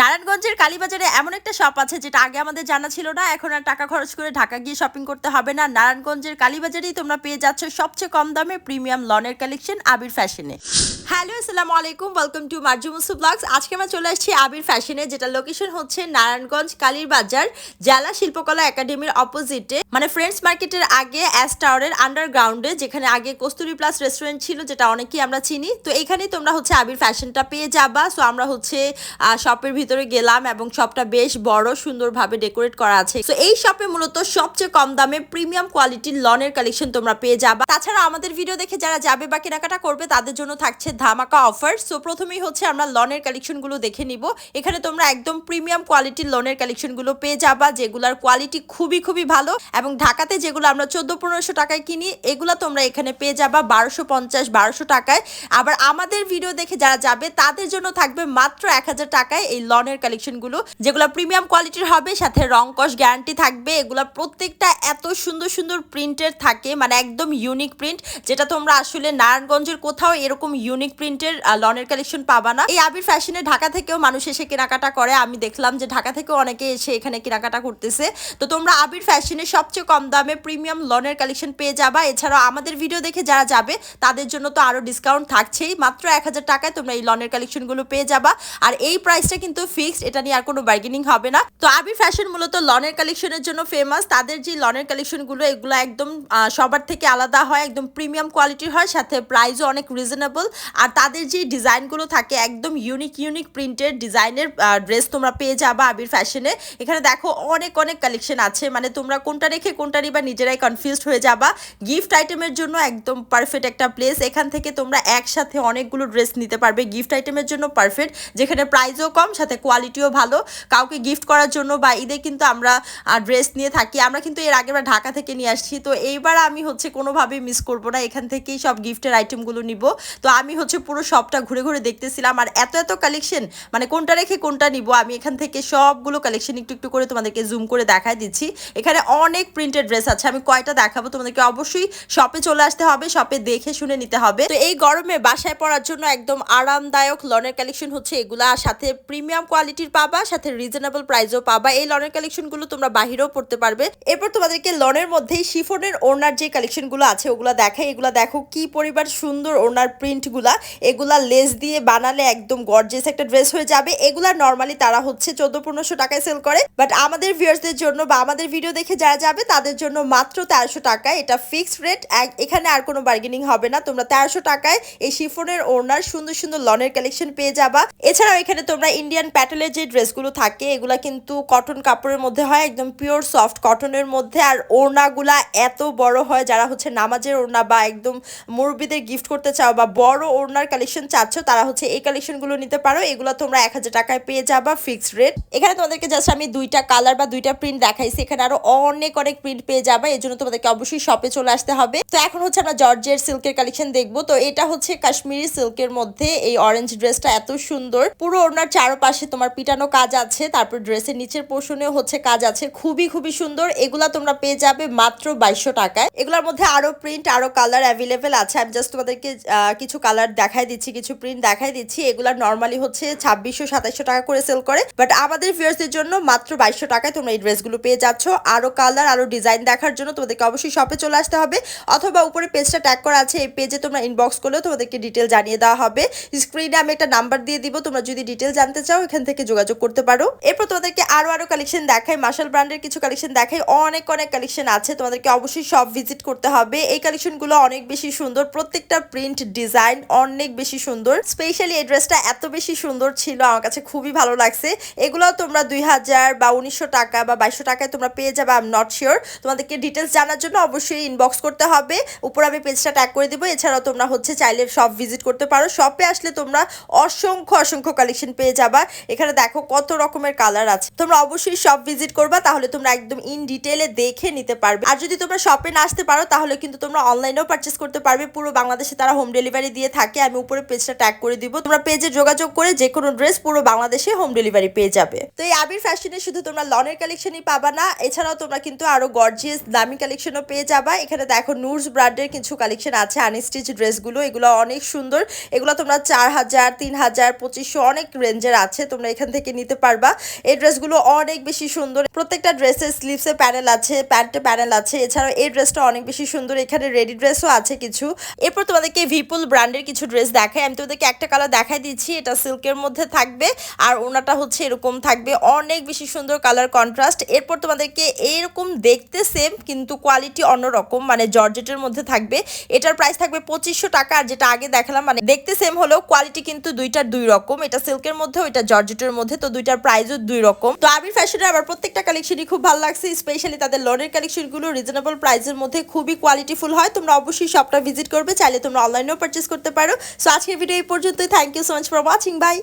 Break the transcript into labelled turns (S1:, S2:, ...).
S1: নারায়ণগঞ্জের কালীবাজারে এমন একটা শপ আছে যেটা আগে আমাদের জানা ছিল না, এখন আর টাকা খরচ করে ঢাকা গিয়ে শপিং করতে হবে না। নারায়ণগঞ্জের কালীবাজারেই তোমরা পেয়ে যাচ্ছ সবচেয়ে কম দামে প্রিমিয়াম লনের কালেকশন আবির ফ্যাশনে হ্যালো, আসসালামু আলাইকুম। ওয়েলকাম টু মার্জুমুসু ব্লগস আজকে আমরা চলে আসছি আবির ফ্যাশনে যেটা লোকেশন হচ্ছে নারায়ণগঞ্জ কালীর বাজার জেলা শিল্পকলা একাডেমির অপোজিটে মানে ফ্রেন্ডস মার্কেটের আগে অ্যাস টাওয়ারের আন্ডারগ্রাউন্ডে যেখানে আগে কস্তুরি প্লাস রেস্টুরেন্ট ছিল, যেটা অনেকেই আমরা চিনি। তো এইখানেই তোমরা হচ্ছে আবির ফ্যাশনটা পেয়ে যাবা। সো আমরা হচ্ছে শপের ভিতরে গেলাম এবং শপটা বেশ বড়, সুন্দরভাবে ডেকোরেট করা আছে। তো এই শপে মূলত সবচেয়ে কম দামে প্রিমিয়াম কোয়ালিটির লনের কালেকশন তোমরা পেয়ে যাবা। তাছাড়া আমাদের ভিডিও দেখে যারা যাবে বা কেনাকাটা করবে, তাদের জন্য থাকছে ধামাকা অফার সো প্রথমেই হচ্ছে আমরা লনের কালেকশনগুলো দেখে নিব। এখানে তোমরা একদম প্রিমিয়াম কোয়ালিটির লনের কালেকশনগুলো পেয়ে যাবা, যেগুলার কোয়ালিটি খুবই খুবই ভালো। এবং ঢাকাতে যেগুলো আমরা চোদ্দ, পনেরোশো টাকায় কিনি, এগুলো তোমরা এখানে পেয়ে যাবা বারোশো পঞ্চাশ, বারোশো টাকায়। আবার আমাদের ভিডিও দেখে যারা যাবে, তাদের জন্য থাকবে মাত্র এক হাজার টাকায় এই লনের কালেকশনগুলো যেগুলো প্রিমিয়াম কোয়ালিটির হবে, সাথে রং কস গ্যারান্টি থাকবে। এগুলো প্রত্যেকটা এত সুন্দর সুন্দর প্রিন্টের থাকে মানে একদম ইউনিক প্রিন্ট যেটা তোমরা আসলে নারায়ণগঞ্জের কোথাও এরকম ইউনিক প্রিন্টের লনের কালেকশন পাবা না। এই আবির ফ্যাশনে ঢাকা থেকেও মানুষ এসে কেনাকাটা করে। আমি দেখলাম যে ঢাকা থেকেও অনেকে এসে এখানে কেনাকাটা করতেছে। তো তোমরা আবির ফ্যাশনে সবচেয়ে কম দামে প্রিমিয়াম লনের কালেকশন পেয়ে যাবা। এছাড়াও আমাদের ভিডিও দেখে যারা যাবে, তাদের জন্য তো আরও ডিসকাউন্ট থাকছেই। মাত্র এক হাজার টাকায় তোমরা এই লনের কালেকশনগুলো পেয়ে যাবা। আর এই প্রাইসটা কিন্তু ফিক্সড এটা নিয়ে আর কোনো বার্গেনিং হবে না। তো আবির ফ্যাশন মূলত লনের কালেকশনের জন্য ফেমাস তাদের যে লনের কালেকশনগুলো এগুলো একদম সবার থেকে আলাদা হয়, একদম প্রিমিয়াম কোয়ালিটির হয়। সাথে প্রাইসও অনেক রিজনেবল আর তাদের যে ডিজাইনগুলো থাকে, একদম ইউনিক ইউনিক প্রিন্টের ডিজাইনের ড্রেস তোমরা পেয়ে যাবা আবির ফ্যাশনে এখানে দেখো অনেক অনেক কালেকশন আছে। মানে তোমরা কোনটা রেখে কোনটা নিবা নিজেরাই কনফিউজড হয়ে যাবা। গিফট আইটেমের জন্য একদম পারফেক্ট একটা প্লেস এখান থেকে তোমরা একসাথে অনেকগুলো ড্রেস নিতে পারবে। গিফট আইটেমের জন্য পারফেক্ট যেখানে প্রাইসও কম, সাথে কোয়ালিটিও ভালো। কাউকে গিফট করার জন্য বা ঈদে কিন্তু আমরা ড্রেস নিয়ে থাকি। আমরা কিন্তু এর আগে আমরা ঢাকা থেকে নিয়ে আসছি। তো এইবার আমি হচ্ছে কোনোভাবেই মিস করব না। এখান থেকেই সব গিফটের আইটেমগুলো নিব। তো আমি হচ্ছে পুরো শপটা ঘুরে ঘুরে দেখতেছিলাম। আর এত এত কালেকশন মানে কোনটা রেখে কোনটা নিব, আমি এখান থেকে সবগুলো কালেকশন একটু একটু করে তোমাদেরকে জুম করে দেখাই দিচ্ছি। এখানে অনেক প্রিন্টেড ড্রেস আছে, আমি কয়টা দেখাবো তোমাদেরকে অবশ্যই শপে চলে আসতে হবে শপে দেখে শুনে নিতে হবে। তো এই গরমে বাসায় পরার জন্য একদম আরামদায়ক লনের কালেকশন হচ্ছে এগুলা সাথে প্রিমিয়াম কোয়ালিটির পাবা, সাথে রিজনেবল প্রাইসও পাবা। এই লনের কালেকশনগুলো তোমরা বাহিরেও পড়তে পারবে। এরপর তোমাদেরকে লনের মধ্যেই শিফনের ওনার যে কালেকশনগুলো আছে, ওগুলো দেখাই। এগুলো দেখো কি পরিবার সুন্দর ওনার প্রিন্টগুলা এগুলা লেস দিয়ে বানালে একদম গর্জেস একটা ড্রেস হয়ে যাবে। এগুলা নর্মালি তারা হচ্ছে চোদ্দ পনেরোশো টাকায় সেল করে। বাট আমাদের ভিউয়ার্সদের জন্য বা আমাদের ভিডিও দেখে যারা যাবে, তাদের জন্য মাত্র তেরোশো টাকায় এটা ফিক্সড রেট এখানে আর কোনো বার্গেনিং হবে না। তোমরা তেরোশো টাকায় এই শিফনের ওনার সুন্দর সুন্দর লনের কালেকশন পেয়ে যাবা। এছাড়াও এখানে তোমরা ইন্ডিয়ান প্যাটেলের যে ড্রেসগুলো থাকে, এগুলা কিন্তু কটন কাপড়ের মধ্যে হয়, একদম পিওর সফট কটনের মধ্যে। আর ওড়নাগুলা এত বড় হয়, যারা হচ্ছে নামাজের ওড়না বা একদম মুরব্বীদের গিফট করতে চাও বা বড় ওড়নার কালেকশন চাচ্ছ, তারা হচ্ছে এই কালেকশনগুলো নিতে পারো। এগুলো তোমরা এক হাজার টাকায় পেয়ে যাবা ফিক্সড রেট এখানে তোমাদেরকে জাস্ট আমি দুইটা কালার বা দুইটা প্রিন্ট দেখাইছি। এখানে আরও অনেক অনেক প্রিন্ট পেয়ে যাবা। এই জন্য তোমাদেরকে অবশ্যই শপে চলে আসতে হবে। তো এখন হচ্ছে আমরা জর্জের সিল্কের কালেকশন দেখব। তো এটা হচ্ছে কাশ্মীরি সিল্কের মধ্যে এই অরেঞ্জ ড্রেসটা এত সুন্দর। পুরো ওনার চারপাশে তোমার পিটানো কাজ আছে। তারপর ড্রেসের নিচের পোর্শনেও হচ্ছে কাজ আছে। খুবই খুবই সুন্দর। এগুলা তোমরা পেয়ে যাবে মাত্র বাইশশো টাকায়। এগুলোর মধ্যে আরও প্রিন্ট আরও কালার অ্যাভেলেবেল আছে। আমি জাস্ট তোমাদেরকে কিছু কালার দেখাই দিচ্ছি, কিছু প্রিন্ট দেখাই দিচ্ছি। এগুলা নর্মালি হচ্ছে ছাব্বিশশো সাতাইশশো টাকা করে সেল করে। বাট আমাদের ভিউয়ার্সদের জন্য মাত্র বাইশশো টাকায় তোমরা এই ড্রেসগুলো পেয়ে যাচ্ছ। আরও কালার আরও ডিজাইন দেখার জন্য তোমাদেরকে অবশ্যই শপে চলে আসতে হবে। অথবা উপরে পেজটা ট্যাগ করা আছে, এই পেজে তোমরা ইনবক্স করলেও তোমাদেরকে ডিটেল জানিয়ে দেওয়া হবে। স্ক্রিনে আমি একটা নাম্বার দিয়ে দিব, তোমরা যদি ডিটেল জানতে চাও, এখান থেকে যোগাযোগ করতে পারো। এরপর তোমাদেরকে আরও আরও কালেকশন দেখাই। মার্শাল ব্র্যান্ডের কিছু কালেকশন দেখাই। অনেক অনেক কালেকশন আছে, তোমাদেরকে অবশ্যই সব ভিজিট করতে হবে। এই কালেকশনগুলো অনেক বেশি সুন্দর। প্রত্যেকটা প্রিন্ট ডিজাইন অনেক বেশি সুন্দর। স্পেশালি এই ড্রেসটা এত বেশি সুন্দর ছিল, আমার কাছে খুবই ভালো লাগছে। এগুলো তোমরা দুই হাজার বা উনিশশো টাকা বা বাইশশো টাকায় তোমরা পেয়ে যাবে আই এম নট শিওর তোমাদেরকে ডিটেলস জানার জন্য অবশ্যই ইনবক্স করতে হবে। উপর আমি পেজটা ট্যাগ করে দিব, এছাড়াও তোমরা হচ্ছে চাইলে সব ভিজিট করতে পারো। শপে আসলে তোমরা অসংখ্য অসংখ্য কালেকশন পেয়ে যাবা। এখানে দেখো কত রকমের কালার আছে। তোমরা অবশ্যই সব ভিজিট করবা, তাহলে তোমরা একদম ইন ডিটেলে দেখে নিতে পারবে। আর যদি তোমরা শপে না আসতে পারো, তাহলে কিন্তু তোমরা অনলাইনেও পারচেস করতে পারবে। পুরো বাংলাদেশে তারা হোম ডেলিভারি দিয়ে থাকে। আমি উপরে পেজটা ট্যাগ করে দিব। তোমরা পেজে যোগাযোগ করে যে কোনো ড্রেস পুরো বাংলাদেশে হোম ডেলিভারি পেয়ে যাবে। তো এই আবির ফ্যাশনে শুধু তোমরা লনের কালেকশনই পাবা না, এছাড়াও তোমরা কিন্তু আরও গর্জিয়াস দামি কালেকশনও পেয়ে যাবা। এখানে দেখো নুরস ব্র্যান্ডের কিছু কালেকশন আছে আনস্টিচ ড্রেসগুলো এগুলো অনেক সুন্দর। এগুলো তোমরা চার হাজার, তিন হাজার, পঁচিশশো অনেক রেঞ্জের আছে, তোমরা এখান থেকে নিতে পারবা। এই ড্রেসগুলো অনেক বেশি সুন্দর। প্রত্যেকটা ড্রেসের স্লিভসে প্যানেল আছে প্যান্টে প্যানেল আছে, এছাড়াও এই ড্রেসটা অনেক বেশি সুন্দর। এখানে রেডি ড্রেসও আছে কিছু। এরপর তোমাদেরকে ভিপুল ব্র্যান্ডের কিছু ড্রেস দেখাই আমি তোমাদেরকে একটা কালার দেখাই দিচ্ছি, এটা সিল্কের মধ্যে থাকবে, আর ওনাটা হচ্ছে এরকম থাকবে, অনেক বেশি সুন্দর কালার কন্ট্রাস্ট এরপর তোমাদেরকে এরকম দেখতে সেম কিন্তু কোয়ালিটি অন্যরকম মানে জর্জেটের মধ্যে থাকবে। এটার প্রাইস থাকবে পঁচিশশো টাকা, আর যেটা আগে দেখালাম মানে দেখতে সেম হলেও কোয়ালিটি কিন্তু দুইটার দুই রকম, এটা সিল্কের মধ্যে, ওইটা জর্জেটের মধ্যে, তো দুইটার প্রাইসও দুই রকম। তো আবির ফ্যাশনের আবার প্রত্যেকটা কালেকশনই খুব ভালো লাগছে স্পেশালি তাদের লনের কালেকশনগুলো রিজনেবল প্রাইসের মধ্যে খুবই কোয়ালিটিফুল হয়, তোমরা অবশ্যই শপটা ভিজিট করবে, চাইলে তোমরা অনলাইনেও পারচেস করতে পারো। সো আজকের ভিডিও এই পর্যন্তই। Thank you so much for watching bye